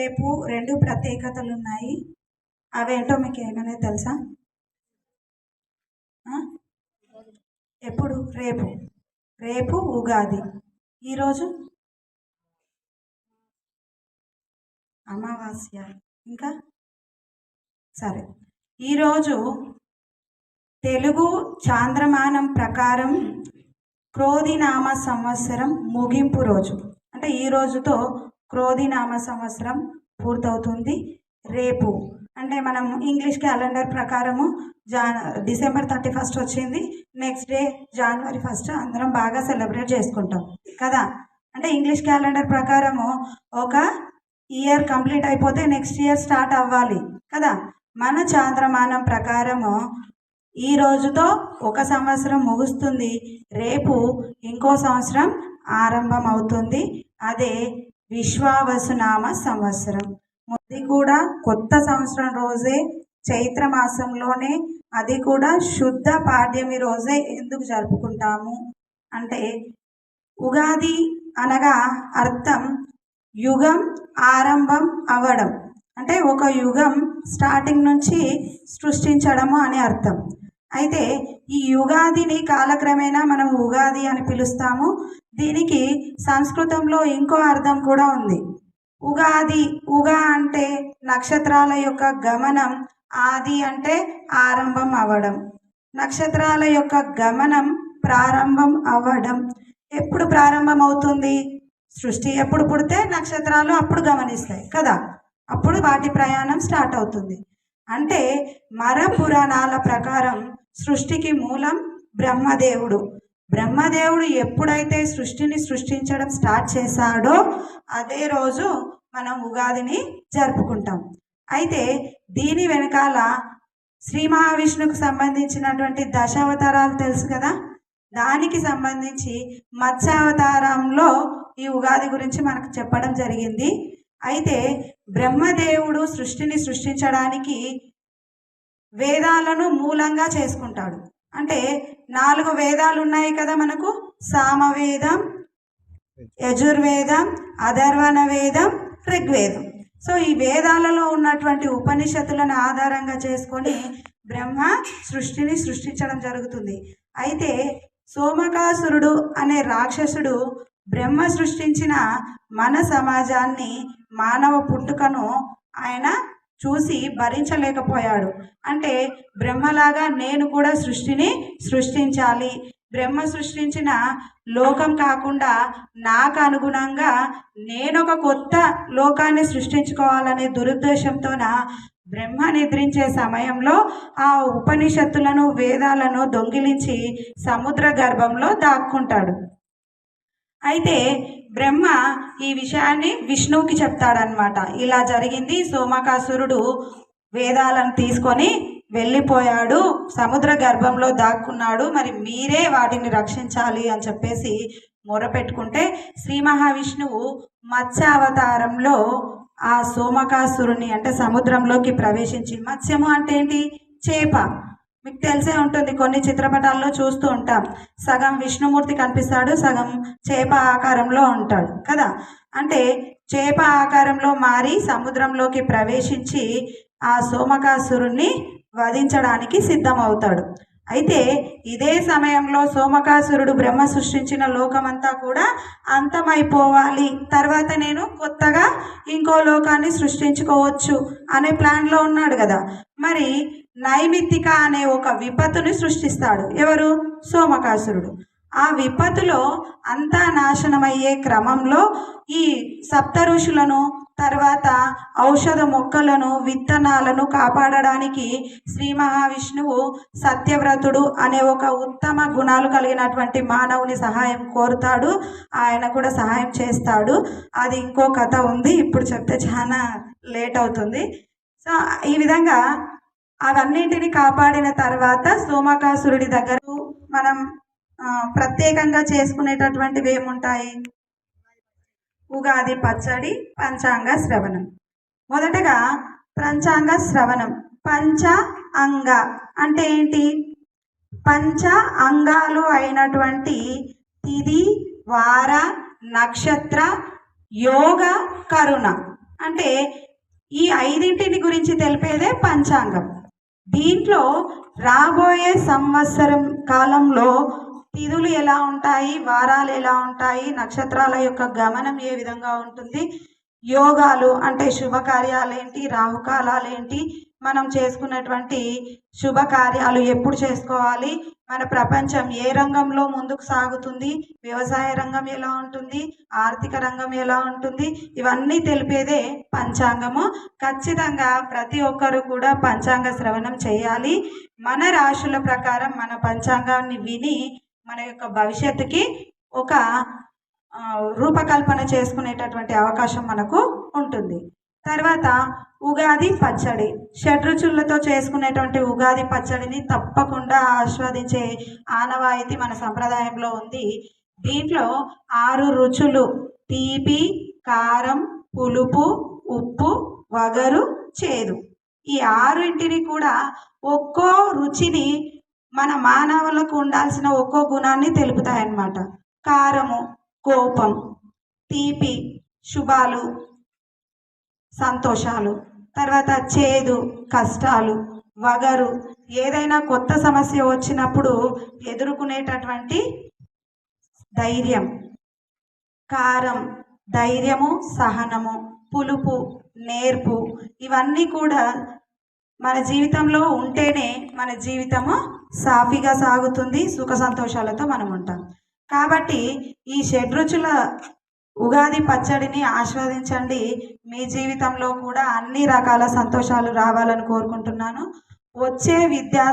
రేపు రెండు ప్రత్యేకతలు ఉన్నాయి అవేంటో మీకు ఏమైనా తెలుసా? ఎప్పుడు? రేపు. రేపు ఉగాది. ఈరోజు అమావాస్య. ఇంకా? సరే. ఈరోజు తెలుగు చాంద్రమానం ప్రకారం క్రోధినామ సంవత్సరం ముగింపు రోజు. అంటే ఈ రోజుతో క్రోధినామ సంవత్సరం పూర్తవుతుంది. రేపు అంటే మనం ఇంగ్లీష్ క్యాలెండర్ ప్రకారము జాన్ డిసెంబర్ థర్టీ ఫస్ట్ వచ్చింది. నెక్స్ట్ డే జనవరి ఫస్ట్ అందరం బాగా సెలబ్రేట్ చేసుకుంటాం. కదా? అంటే ఇంగ్లీష్ క్యాలెండర్ ప్రకారము ఒక ఇయర్ కంప్లీట్ అయిపోతే నెక్స్ట్ ఇయర్ స్టార్ట్ అవ్వాలి. కదా? మన చాంద్రమానం ప్రకారము ఈ రోజుతో ఒక సంవత్సరం ముగుస్తుంది. రేపు ఇంకో సంవత్సరం ఆరంభం అవుతుంది అదే విశ్వావసునామ సంవత్సరం. అది కూడా కొత్త సంవత్సరం రోజే చైత్ర మాసంలోనే అది కూడా శుద్ధ పాడ్యమి రోజే ఎందుకు జరుపుకుంటాము? అంటే ఉగాది అనగా అర్థం యుగం ఆరంభం అవ్వడం అంటే ఒక యుగం స్టార్టింగ్ నుంచి సృష్టించడము అని అర్థం. అయితే ఈ యుగాదిని కాలక్రమేణా మనం ఉగాది అని పిలుస్తాము. దీనికి సంస్కృతంలో ఇంకో అర్థం కూడా ఉంది. ఉగాది ఉగా అంటే నక్షత్రాల యొక్క గమనం ఆది అంటే ఆరంభం అవ్వడం నక్షత్రాల యొక్క గమనం ప్రారంభం అవ్వడం ఎప్పుడు ప్రారంభం అవుతుంది సృష్టి ఎప్పుడు పుడితే నక్షత్రాలు అప్పుడు గమనిస్తాయి కదా. అప్పుడు వాటి ప్రయాణం స్టార్ట్ అవుతుంది. అంటే మర పురాణాల ప్రకారం సృష్టికి మూలం బ్రహ్మదేవుడు. బ్రహ్మదేవుడు ఎప్పుడైతే సృష్టిని సృష్టించడం స్టార్ట్ చేశాడో అదే రోజు మనం ఉగాదిని జరుపుకుంటాం. అయితే దీని వెనకాల శ్రీ మహావిష్ణుకు సంబంధించినటువంటి దశావతారాలు తెలుసు కదా? దానికి సంబంధించి మత్స్యావతారంలో ఈ ఉగాది గురించి మనకు చెప్పడం జరిగింది. అయితే బ్రహ్మదేవుడు సృష్టిని సృష్టించడానికి వేదాలను మూలంగా చేసుకుంటాడు. అంటే నాలుగు వేదాలు ఉన్నాయి కదా మనకు. సామవేదం యజుర్వేదం అధర్వణ వేదం ఋగ్వేదం. సో ఈ వేదాలలో ఉన్నటువంటి ఉపనిషత్తులను ఆధారంగా చేసుకొని బ్రహ్మ సృష్టిని సృష్టించడం జరుగుతుంది. అయితే సోమకాసురుడు అనే రాక్షసుడు బ్రహ్మ సృష్టించిన మన సమాజాన్ని మానవ పుట్టుకను ఆయన చూసి భరించలేకపోయాడు. అంటే బ్రహ్మలాగా నేను కూడా సృష్టిని సృష్టించాలి. బ్రహ్మ సృష్టించిన లోకం కాకుండా నాకు అనుగుణంగా నేను ఒక కొత్త లోకాన్ని సృష్టించుకోవాలనే దురుద్దేశంతోన బ్రహ్మ నిద్రించే సమయంలో ఆ ఉపనిషత్తులను వేదాలను దొంగిలించి సముద్ర గర్భంలో దాక్కుంటాడు. అయితే బ్రహ్మ ఈ విషయాన్ని విష్ణువుకి చెప్తాడనమాట ఇలా జరిగింది. సోమకాసురుడు వేదాలను తీసుకొని వెళ్ళిపోయాడు. సముద్ర గర్భంలో దాక్కున్నాడు. మరి మీరే వాటిని రక్షించాలి అని చెప్పేసి మొరపెట్టుకుంటే శ్రీ మహావిష్ణువు మత్స్యావతారంలో ఆ సోమకాసురుని అంటే సముద్రంలోకి ప్రవేశించి మత్స్యము అంటే ఏంటి? చేప. మీకు తెలిసే ఉంటుంది కొన్ని చిత్రపటాల్లో చూస్తూ ఉంటాం. సగం విష్ణుమూర్తి కనిపిస్తాడు సగం చేప ఆకారంలో ఉంటాడు కదా? అంటే చేప ఆకారంలో మారి సముద్రంలోకి ప్రవేశించి ఆ సోమకాసురుణ్ణి వధించడానికి సిద్ధమవుతాడు. అయితే ఇదే సమయంలో సోమకాసురుడు బ్రహ్మ సృష్టించిన లోకమంతా కూడా అంతమైపోవాలి. తర్వాత నేను కొత్తగా ఇంకో లోకాన్ని సృష్టించుకోవచ్చు అనే ప్లాన్లో ఉన్నాడు కదా. మరి నైమిత్తిక అనే ఒక విపత్తుని సృష్టిస్తాడు. ఎవరు? సోమకాసురుడు. ఆ విపత్తులో అంతా నాశనమయ్యే క్రమంలో ఈ సప్త ఋషులను తర్వాత ఔషధ మొక్కలను విత్తనాలను కాపాడడానికి శ్రీ మహావిష్ణువు సత్యవ్రతుడు అనే ఒక ఉత్తమ గుణాలు కలిగినటువంటి మానవుని సహాయం కోరుతాడు. ఆయన కూడా సహాయం చేస్తాడు. అది ఇంకో కథ ఉంది. ఇప్పుడు చెప్తే చాలా లేట్ అవుతుంది. సో ఈ విధంగా అవన్నింటిని కాపాడిన తర్వాత సోమకాసురుడి దగ్గర మనం ప్రత్యేకంగా చేసుకునేటటువంటివి ఏముంటాయి? ఉగాది పచ్చడి పంచాంగ శ్రవణం. మొదటగా పంచాంగ శ్రవణం. పంచ అంగ అంటే ఏంటి? పంచ అంగాలు అయినటువంటి తిది వార నక్షత్ర యోగ కరుణ. అంటే ఈ ఐదింటిని గురించి తెలిపేదే పంచాంగం. దీంట్లో రాబోయే సంవత్సరం కాలంలో తిథులు ఎలా ఉంటాయి వారాలు ఎలా ఉంటాయి నక్షత్రాల యొక్క గమనం ఏ విధంగా ఉంటుంది యోగాలు అంటే శుభకార్యాలు ఏంటి ఏంటి మనం చేసుకున్నటువంటి శుభకార్యాలు ఎప్పుడు చేసుకోవాలి? మన ప్రపంచం ఏ రంగంలో ముందుకు సాగుతుంది? వ్యవసాయ రంగం ఎలా ఉంటుంది? ఆర్థిక రంగం ఎలా ఉంటుంది? ఇవన్నీ తెలిపేదే పంచాంగము. ఖచ్చితంగా ప్రతి ఒక్కరు కూడా పంచాంగ శ్రవణం చేయాలి. మన రాశుల ప్రకారం మన పంచాంగాన్ని విని మన యొక్క భవిష్యత్తుకి ఒక రూపకల్పన చేసుకునేటటువంటి అవకాశం మనకు ఉంటుంది. తర్వాత ఉగాది పచ్చడి. షడ్రుచులతో చేసుకునేటువంటి ఉగాది పచ్చడిని తప్పకుండా ఆస్వాదించే ఆనవాయితీ మన సంప్రదాయంలో ఉంది. దీంట్లో ఆరు రుచులు తీపి కారం పులుపు ఉప్పు వగరు చేదు. ఈ ఆరింటిని కూడా ఒక్కో రుచిని మన మానవులకు ఉండాల్సిన ఒక్కో గుణాన్ని తెలుపుతాయన్నమాట. కారము కోపం తీపి శుభాలు సంతోషాలు తర్వాత చేదు కష్టాలు వగరు ఏదైనా కొత్త సమస్య వచ్చినప్పుడు ఎదుర్కొనేటటువంటి ధైర్యం. కారం ధైర్యము సహనము పులుపు నేర్పు ఇవన్నీ కూడా మన జీవితంలో ఉంటేనే మన జీవితము సాఫీగా సాగుతుంది సుఖ సంతోషాలతో మనం ఉంటాం. కాబట్టి ఈ షడ్రుచుల ఉగాది పచ్చడిని ఆస్వాదించండి. మీ జీవితంలో కూడా అన్ని రకాల సంతోషాలు రావాలని కోరుకుంటున్నాను. వచ్చే విద్యా